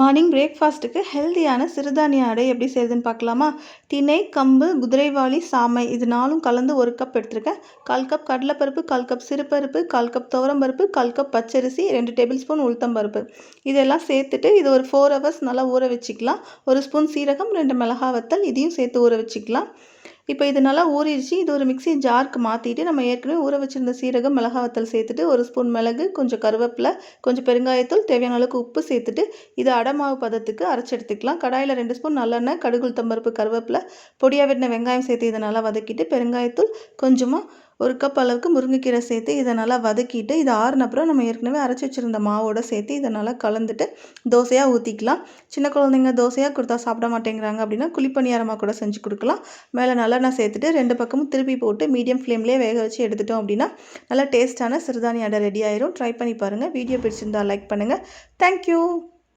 Morning பிரேக்ஃபாஸ்ட்டுக்கு ஹெல்தியான சிறுதானிய அடை எப்படி செய்யுதுன்னு பார்க்கலாமா? திணை கம்பு குதிரைவாளி சாமை இது நாலும் கலந்து ஒரு கப் எடுத்திருக்கேன். கால் கப் கடலைப்பருப்பு கால் கப் சிறுபருப்பு கால் கப் துவரம்பருப்பு கால் கப் பச்சரிசி ரெண்டு டேபிள் ஸ்பூன் உளுத்தம்பருப்பு இதெல்லாம் சேர்த்துட்டு இது ஒரு ஃபோர் ஹவர்ஸ் நல்லா ஊற வச்சுக்கலாம். ஒரு ஸ்பூன் சீரகம் ரெண்டு மிளகா வத்தல் இதையும் சேர்த்து ஊற வச்சுக்கலாம். இப்போ இது நல்லா ஊறிடுச்சு. இது ஒரு மிக்ஸி ஜாருக்கு மாற்றிட்டு நம்ம ஏற்கனவே ஊற வச்சுருந்த சீரகம் மிளகாவத்தல் சேர்த்துட்டு ஒரு ஸ்பூன் மிளகு கொஞ்சம் கருவேப்பிலை கொஞ்சம் பெருங்காயத்தூள் தேவையான அளவுக்கு உப்பு சேர்த்துட்டு இதை அடமாவு பதத்துக்கு அரைச்சி எடுத்துக்கலாம். கடாயில் ரெண்டு ஸ்பூன் நல்லெண்ணெய் கடுகுள் தம்பருப்பு கருவேப்பிலை பொடியாக வெட்டின வெங்காயம் சேர்த்து இதை நல்லா வதக்கிட்டு பெருங்காயத்தூள் கொஞ்சமாக ஒரு கப் அளவுக்கு முருங்கைக்கீரை சேர்த்து இதை நல்லா வதக்கிட்டு இதை ஆறுன அப்புறம் நம்ம ஏற்கனவே அரைச்சி வச்சுருந்த மாவோட சேர்த்து இதை நல்லா கலந்துட்டு தோசையாக ஊற்றிக்கலாம் சின்ன குழந்தைங்க தோசையாக கொடுத்தா சாப்பிட மாட்டேங்கிறாங்க அப்படின்னா குழிப்பணியாரமாக கூட செஞ்சு கொடுக்கலாம். மேலே நல்லெண்ணெய் சேர்த்துட்டு ரெண்டு பக்கமும் திருப்பி போட்டு மீடியம் ஃப்ளேம்லேயே வேக வச்சு எடுத்துட்டோம் அப்படின்னா நல்லா டேஸ்ட்டான சிறுதானிய அடை ரெடி ஆயிரும். ட்ரை பண்ணி பாருங்கள் வீடியோ பிடிச்சிருந்தா லைக் பண்ணுங்கள் தேங்க்யூ